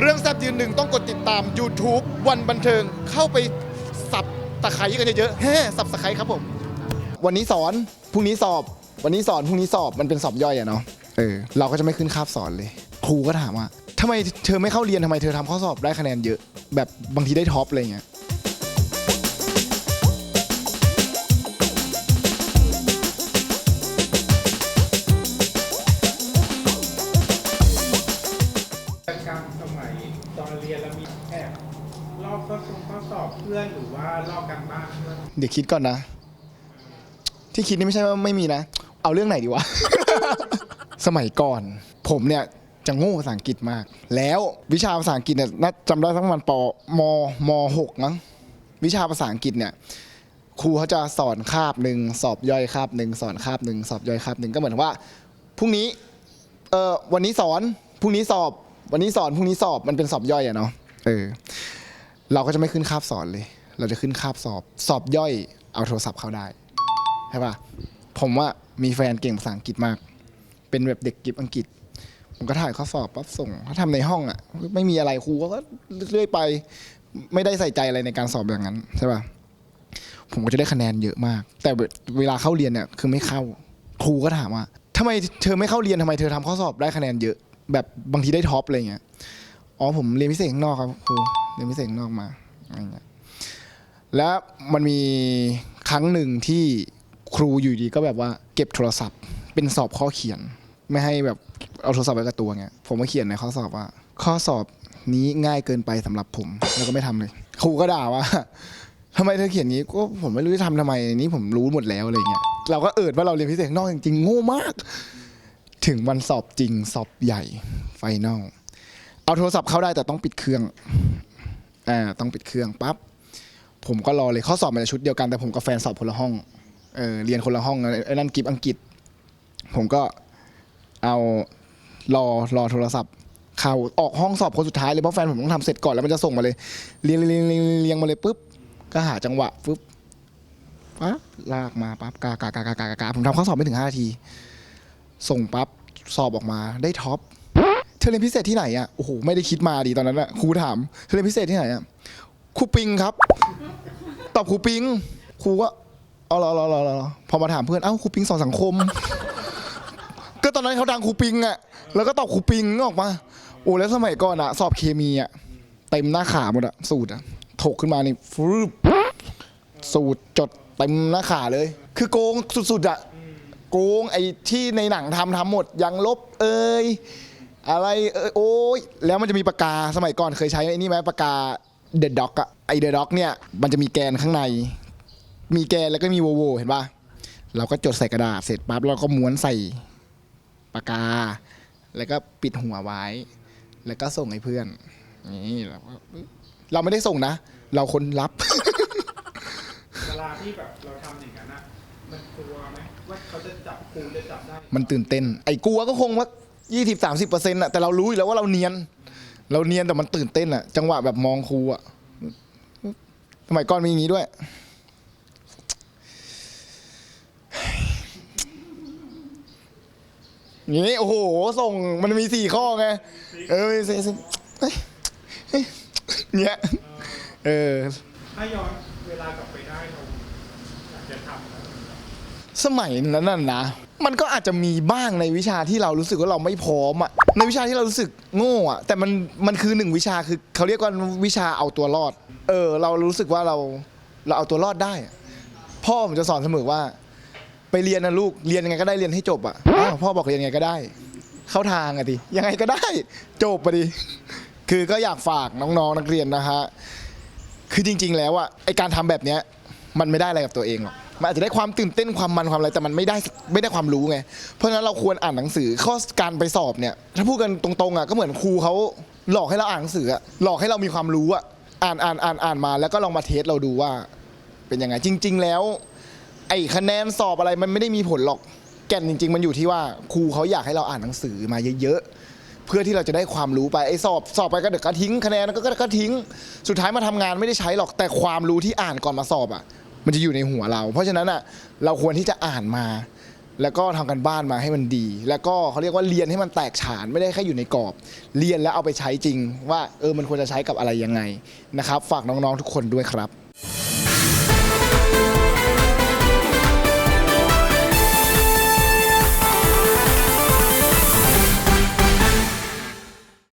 เรื่องแซบยืนหนึ่งต้องกดติดตาม YouTube วันบันเทิงเข้าไปสับตะไคร้กันเยอะๆแฮ่สับตะไคร้ครับผม วันนี้สอนพรุ่งนี้สอบ วันนี้สอนพรุ่งนี้สอบมันเป็นสอบย่อยอะเนาะเออเราก็จะไม่ขึ้นคาบสอนเลย ครูก็ถามว่าทำไมเธอไม่เข้าเรียนทำไมเธอทำข้อสอบได้คะแนนเยอะ แบบบางทีได้ท็อปอะไรเงี้ย ตอนเรียนแล้วมีแอบลอกข้อสอบข้อสอบเพื่อนหรือว่าลอกกันบ้านเพื่อนเดี๋ยวคิดก่อนนะ ที่คิดนี่ไม่ใช่ว่าไม่มีนะ เอาเรื่องไหนดีวะ สมัยก่อน ผมเนี่ยจะโง่ภาษาอังกฤษมาก แล้ววิชาภาษาอังกฤษเนี่ยน่าจำได้ทั้งมันปมมหกมั้งวิชาภาษาอังกฤษเนี่ยครูเขาจะสอนคาบหนึ่งสอบย่อยคาบหนึ่งสอนคาบหนึ่งสอบย่อยคาบหนึ่งก็เหมือนว่าพรุ่งนี้เออวันนี้สอนพรุ่งนี้สอบ วันนี้สอนพรุ่งนี้สอบมันเป็นสอบย่อยอะเนาะเออ เราก็จะไม่ขึ้นคาบสอนเลย เราจะขึ้นคาบสอบ สอบย่อย เอาโทรศัพท์เข้าได้ใช่ปะผมว่ามีแฟนเก่งภาษาอังกฤษมาก เป็นแบบเด็กกิฟอังกฤษ ผมก็ถ่ายข้อสอบปั๊บส่งเขาทำในห้องอะไม่มีอะไรครูก็เรื่อยไป ไม่ได้ใส่ใจอะไรในการสอบอย่างนั้นใช่ปะผมก็จะได้คะแนนเยอะมาก แต่เวลาเข้าเรียนเนี่ยคือไม่เข้า ครูก็ถามว่าทำไมเธอไม่เข้าเรียนทำไมเธอทำข้อสอบได้คะแนนเยอะ แบบบางทีได้ท็อปอะไรเงี้ยอ๋อผมเรียนพิเศษข้างนอกครับครูเรียนพิเศษข้างนอกมาอะไรเงี้ยแล้วมันมีครั้งหนึ่งที่ครูอยู่ดีก็แบบว่าเก็บโทรศัพท์ เป็นสอบข้อเขียน ไม่ให้แบบเอาโทรศัพท์ไว้กับตัวไงผมก็เขียนในข้อสอบว่า ข้อสอบนี้ง่ายเกินไปสำหรับผม แล้วก็ไม่ทำเลย ครูก็ด่าว่าทำไมเธอเขียนนี้ก็ผมไม่รู้จะทำทำไมนี้ผมรู้หมดแล้วอะไรเงี้ยเราก็เอิดว่าเราเรียนพิเศษนอกจริงๆโง่มาก ถึงวันสอบจริงสอบใหญ่ไฟนอลเอาโทรศัพท์เข้าได้แต่ต้องปิดเครื่องอ่าต้องปิดเครื่องปั๊บผมก็รอเลยข้อสอบมันจะชุดเดียวกันแต่ผมกับแฟนสอบคนละห้องเออเรียนคนละห้องนะไอ้นั่นกิฟอังกฤษ ผมก็เอารอรอโทรศัพท์เข้าออกห้องสอบคนสุดท้ายเลยเพราะแฟนผมต้องทำเสร็จก่อนแล้วมันจะส่งมาเลยเรียงเรียงเรียงเรียงมาเลยปุ๊บก็หาจังหวะปุ๊บปั๊บลากมาปั๊บกากากากากากากาผมทำข้อสอบไม่ถึงห้านาที ส่งปั๊บ สอบออกมาได้ท็อปเธอเรียนพิเศษที่ไหนอะโอ้โหไม่ได้คิดมาดีตอนนั้นอะครูถามเธอเรียนพิเศษที่ไหนอะครูปิงครับ ตอบครูปิงครูก็เอาเหรอรอรอรอพอมาถามเพื่อนเอ้าครูปิงสอนสังคม ก็ตอนนั้นเขาดังครูปิงอะแล้วก็ตอบครูปิงออกมาโอ้แล้วสมัยก่อนอะสอบเคมีอะเต็มหน้าขาหมดอะสูตรอะถกขึ้นมานี่ฟรึบสูตรจดเต็มหน้าขาเลย คือโกงสุดๆอะ กงไอ้ที่ในหนังทำทำหมดยังลบเอ่ยอะไรเอยโอ้ยแล้วมันจะมีปากกาสมัยก่อนเคยใช้ไอ้นี่ไหมปากกาเดอะด็อกอะไอเดอะด็อกเนี่ยมันจะมีแกนข้างใน มีแกนแล้วก็มีโวโวเห็นปะเราก็จดใส่กระดาษเสร็จปั๊บเราก็ม้วนใส่ปากกา แล้วก็ปิดหัวไว้ แล้วก็ส่งให้เพื่อนนี่เราก็เราไม่ได้ส่งนะ เราคนรับ เวลาที่แบบเราทำอย่างนั้นอะมันกลัว ว่าเขาจะจับครูจะจับได้ มันตื่นเต้น ไอ้กลัวก็คงว่ายี่สิบสามสิบเปอร์เซ็นต์อะแต่เรารู้อยู่แล้วว่าเราเนียน เราเนียนแต่มันตื่นเต้นอะจังหวะแบบมองครูอะสมัยก่อนมีอย่างนี้ด้วย นี่โอ้โห ส่งมันมีสี่ข้อไง เออเฮ้ยเฮ้ยเฮ้ยเนี่ยเออ ถ้าย้อนเวลากลับไปได้เราอยากจะทำอะไร สมัยนั้นน่ะนะ มันก็อาจจะมีบ้างในวิชาที่เรารู้สึกว่าเราไม่พร้อมอะในวิชาที่เรารู้สึกโง่อะแต่มันมันคือหนึ่งวิชาคือเขาเรียกว่าวิชาเอาตัวรอด เออ เรารู้สึกว่าเราเราเอาตัวรอดได้อะพ่อผมจะสอนเสมอว่า ไปเรียนนะลูกเรียนยังไงก็ได้เรียนให้จบอะอ้าวพ่อบอกเรียนยังไงก็ได้ เข้าทางอะดิยังไงก็ได้ จบไปดิคือก็อยากฝากน้องๆนักเรียนนะฮะคือจริง ๆ แล้วอะไอการทำแบบเนี้ย มันไม่ได้อะไรกับตัวเองหรอกมันอาจจะได้ความตื่นเต้นความมันความอะไรแต่มันไม่ได้ไม่ได้ความรู้ไง เพราะฉะนั้นเราควรอ่านหนังสือข้อการไปสอบเนี่ย ถ้าพูดกันตรงๆอะก็เหมือนครูเขาหลอกให้เราอ่านหนังสืออะหลอกให้เรามีความรู้อะอ่านอ่านอ่านอ่านมา แล้วก็ลองมาเทสเราดูว่า เป็นยังไงจริง ๆ แล้ว ไอ้คะแนนสอบอะไรมันไม่ได้มีผลหรอกแก่นจริง ๆ มันอยู่ที่ว่าครูเขาอยากให้เราอ่านหนังสือมาเยอะๆ เพื่อที่เราจะได้ความรู้ไปไอ้สอบสอบไปก็เดี๋ยวก็ทิ้งคะแนนก็ก็ทิ้ง สุดท้ายมาทำงานไม่ได้ใช้หรอกแต่ความรู้ที่อ่านก่อนมาสอบอะ มันจะอยู่ในหัวเรา เพราะฉะนั้นอะเราควรที่จะอ่านมา แล้วก็ทำกันบ้านมาให้มันดี แล้วก็เขาเรียกว่าเรียนให้มันแตกฉานไม่ได้แค่อยู่ในกรอบ เรียนแล้วเอาไปใช้จริง ว่าเออมันควรจะใช้กับอะไรยังไงนะครับ ฝากน้องๆทุกคนด้วยครับ